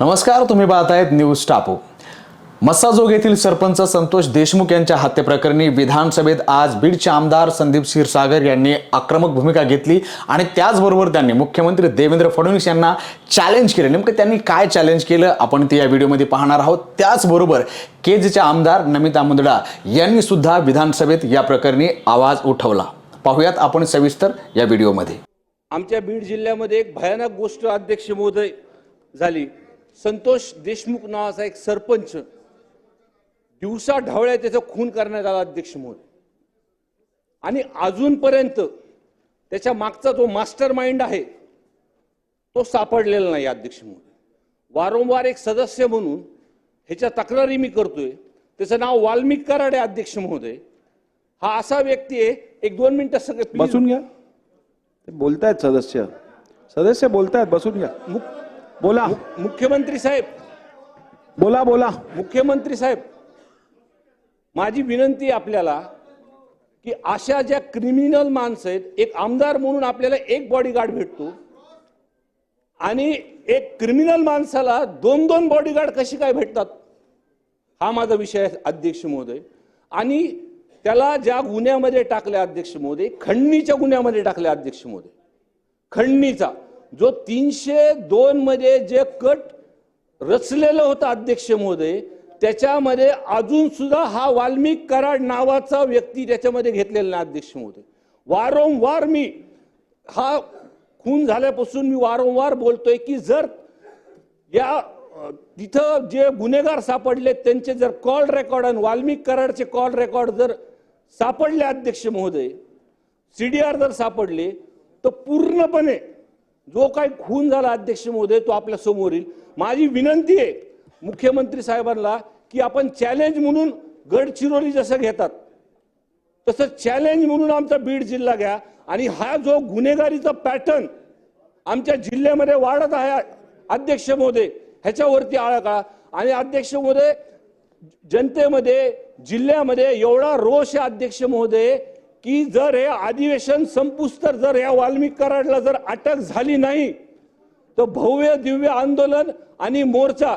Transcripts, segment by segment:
नमस्कार तुम्ही पाहत आहेत न्यूज टापू. मस्साजोग येथील सरपंच संतोष देशमुख यांच्या हत्येप्रकरणी विधानसभेत आज बीडचे आमदार संदीप क्षीरसागर यांनी आक्रमक भूमिका घेतली आणि त्याचबरोबर त्यांनी मुख्यमंत्री देवेंद्र फडणवीस यांना चॅलेंज केले. नेमकं त्यांनी काय चॅलेंज केलं आपण ते या व्हिडिओमध्ये पाहणार आहोत. त्याचबरोबर केजच्या आमदार नमिता मुंदडा यांनी सुद्धा विधानसभेत या प्रकरणी आवाज उठवला. पाहूयात आपण सविस्तर या व्हिडिओमध्ये. आमच्या बीड जिल्ह्यामध्ये एक भयानक गोष्ट अध्यक्ष महोदय झाली. संतोष देशमुख नावाचा एक सरपंच दिवसा ढवळ्या त्याचा खून करण्यात आला अध्यक्ष महोदय आणि अजूनपर्यंत त्याच्या मागचा जो मास्टर माइंड आहे तो सापडलेला नाही अध्यक्ष महोदय वारंवार एक सदस्य म्हणून ह्याच्या तक्रारी मी करतोय. त्याचं नाव वाल्मिक कराड अध्यक्ष महोदय. हा असा व्यक्ती आहे एक दोन मिनिटं सगळे. बसून घ्या. बोलतायत सदस्य. सदस्य बोलतायत बसून घ्या. बोला. मुख्यमंत्री साहेब. बोला बोला. मुख्यमंत्री साहेब माझी विनंती आपल्याला की अशा ज्या क्रिमिनल माणसं आहेत एक आमदार म्हणून आपल्याला एक बॉडीगार्ड भेटतो. आणि एक क्रिमिनल माणसाला दोन दोन बॉडीगार्ड कशी काय भेटतात? हा माझा विषय आहे अध्यक्ष महोदय. आणि त्याला ज्या गुन्ह्यामध्ये टाकले अध्यक्ष महोदय खंडणीच्या गुन्ह्यामध्ये टाकले अध्यक्ष महोदय. खंडणीचा. जो तीनशे दोन मध्ये जे कट रचलेलं होतं अध्यक्ष महोदय त्याच्यामध्ये अजून सुद्धा हा वाल्मिक कराड नावाचा व्यक्ती त्याच्यामध्ये घेतलेला नाही अध्यक्ष महोदय. वारंवार मी हा खून झाल्यापासून मी वारंवार बोलतोय की जर या तिथं जे गुन्हेगार सापडले त्यांचे जर कॉल रेकॉर्ड आणि वाल्मिक कराडचे कॉल रेकॉर्ड जर सापडले अध्यक्ष महोदय सीडीआर जर सापडले तर पूर्णपणे जो काही खून झाला अध्यक्ष महोदय तो आपल्यासमोर येईल. माझी विनंती आहे मुख्यमंत्री साहेबांना की आपण चॅलेंज म्हणून गडचिरोली जसं घेतात तसं चॅलेंज म्हणून आमचा बीड जिल्हा घ्या. आणि हा जो गुन्हेगारीचा पॅटर्न आमच्या जिल्ह्यामध्ये वाढत आहे अध्यक्ष महोदय ह्याच्यावरती आळा काढा. आणि अध्यक्ष महोदय जनतेमध्ये जिल्ह्यामध्ये एवढा रोष आहे अध्यक्ष महोदय की जर हे अधिवेशन संपूस तर जर या वाल्मिक कराडला जर अटक झाली नाही तर भव्य दिव्य आंदोलन आणि मोर्चा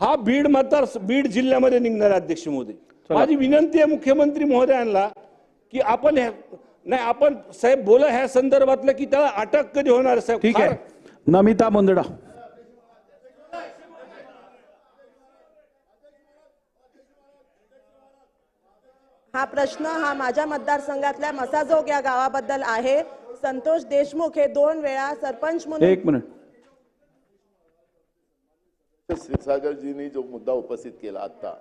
हा बीड मतदार बीड जिल्ह्यामध्ये निघणार अध्यक्ष महोदय माझी विनंती आहे मुख्यमंत्री महोदयांना की आपण नाही आपण साहेब बोला ह्या संदर्भातलं की त्याला अटक कधी होणार साहेब? ठीक आहे. नमिता मुंदडा. हा प्रश्न हा माझ्या मतदारसंघातल्या मसाजोग या गावाबद्दल आहे. संतोष देशमुख हे दोन वेळा सरपंच म्हणून एक मिनिट. क्षीरसागरजींनी जो मुद्दा उपस्थित केला आता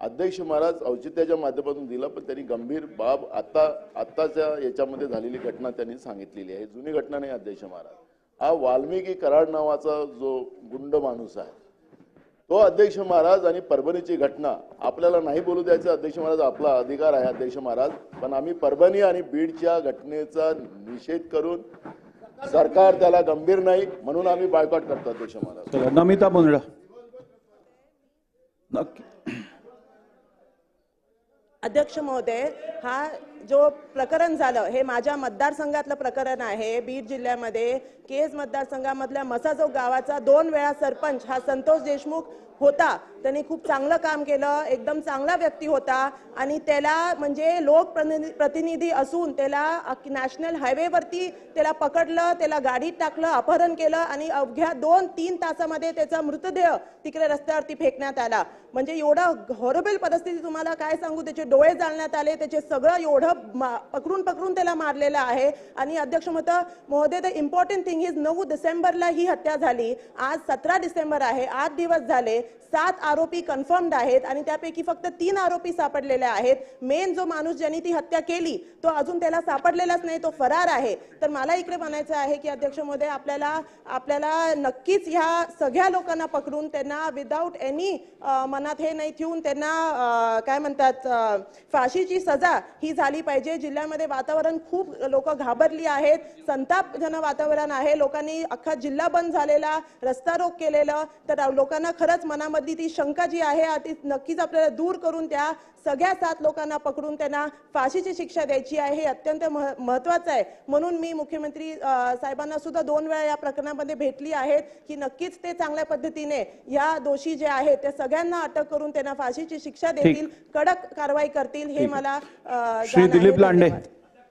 अध्यक्ष महाराज औचित्याच्या माध्यमातून दिला पण त्यांनी गंभीर बाब आता आत्ताच्या याच्यामध्ये झालेली घटना त्यांनी सांगितलेली आहे. जुनी घटना नाही अध्यक्ष महाराज. हा वाल्मिकी कराड नावाचा जो गुंड माणूस आहे तो अध्यक्ष महाराज आणि परभणीची घटना. आपल्याला नाही बोलू द्यायचं अध्यक्ष महाराज आपला अधिकार आहे अध्यक्ष महाराज. पण आम्ही परभणी आणि बीडच्या घटनेचा निषेध करून सरकार त्याला गंभीर नाही म्हणून आम्ही बायकॉट करतो अध्यक्ष महाराज. नमिता मुंदडा नक्की. अध्यक्ष महोदय हा जो प्रकरण झालं हे माझ्या मतदारसंघातलं प्रकरण आहे. बीड जिल्ह्यामध्ये केज मतदारसंघामधल्या मसाजो गावाचा दोन वेळा सरपंच हा संतोष देशमुख होता. त्यांनी खूप चांगलं काम केलं एकदम चांगला व्यक्ती होता आणि त्याला म्हणजे लोक प्रतिनिधी- प्रतिनिधी असून त्याला नॅशनल हायवेवरती त्याला पकडलं त्याला गाडीत टाकलं अपहरण केलं आणि अवघ्या दोन तीन तासामध्ये त्याचा मृतदेह तिकडे रस्त्यावरती फेकण्यात आला. म्हणजे एवढं हॉरेबल परिस्थिती तुम्हाला काय सांगू? त्याचे डोळे जाळण्यात आले त्याचे सगळं एवढं पकडून पकडून त्याला मारलेलं आहे. आणि अध्यक्ष मत महोदय द इम्पॉर्टंट थिंग इज नऊ डिसेंबरला ही हत्या झाली. आज सतरा डिसेंबर आहे आठ दिवस झाले सात आरोपी कन्फर्म्ड आहेत आणि त्यापैकी फक्त तीन आरोपी सापडलेले आहेत. मेन जो माणूस ज्यांनी ती हत्या केली तो अजून त्याला सापडलेलाच नाही तो फरार आहे. तर मला इकडे म्हणायचं आहे की अध्यक्ष महोदय आपल्याला आपल्याला नक्कीच ह्या सगळ्या लोकांना पकडून त्यांना विदाऊट एनी मनात हे नाही ठेवून त्यांना काय म्हणतात फाशीची सजा ही झाली पाहिजे. जिल्ह्यामध्ये वातावरण खूप लोक घाबरली आहेत. संतापजनक वातावरण आहे. लोकांनी अख्खा जिल्हा बंद झालेला रस्ता रोक केलेलं. तर लोकांना खरंच मनामधली ती शंका जी आहे ती नक्कीच आपल्याला दूर करून त्या सगळ्या सात लोकांना पकडून त्यांना फाशीची शिक्षा द्यायची आहे. हे अत्यंत मह- महत्वाचं आहे. म्हणून मी मुख्यमंत्री साहेबांना सुद्धा दोन वेळा या प्रकरणामध्ये भेटली आहेत की नक्कीच ते चांगल्या पद्धतीने या दोषी जे आहेत त्या सगळ्यांना अटक करून त्यांना फाशीची शिक्षा देतील. कडक कारवाई करतील हे मला श्री. दिलीप लांडे.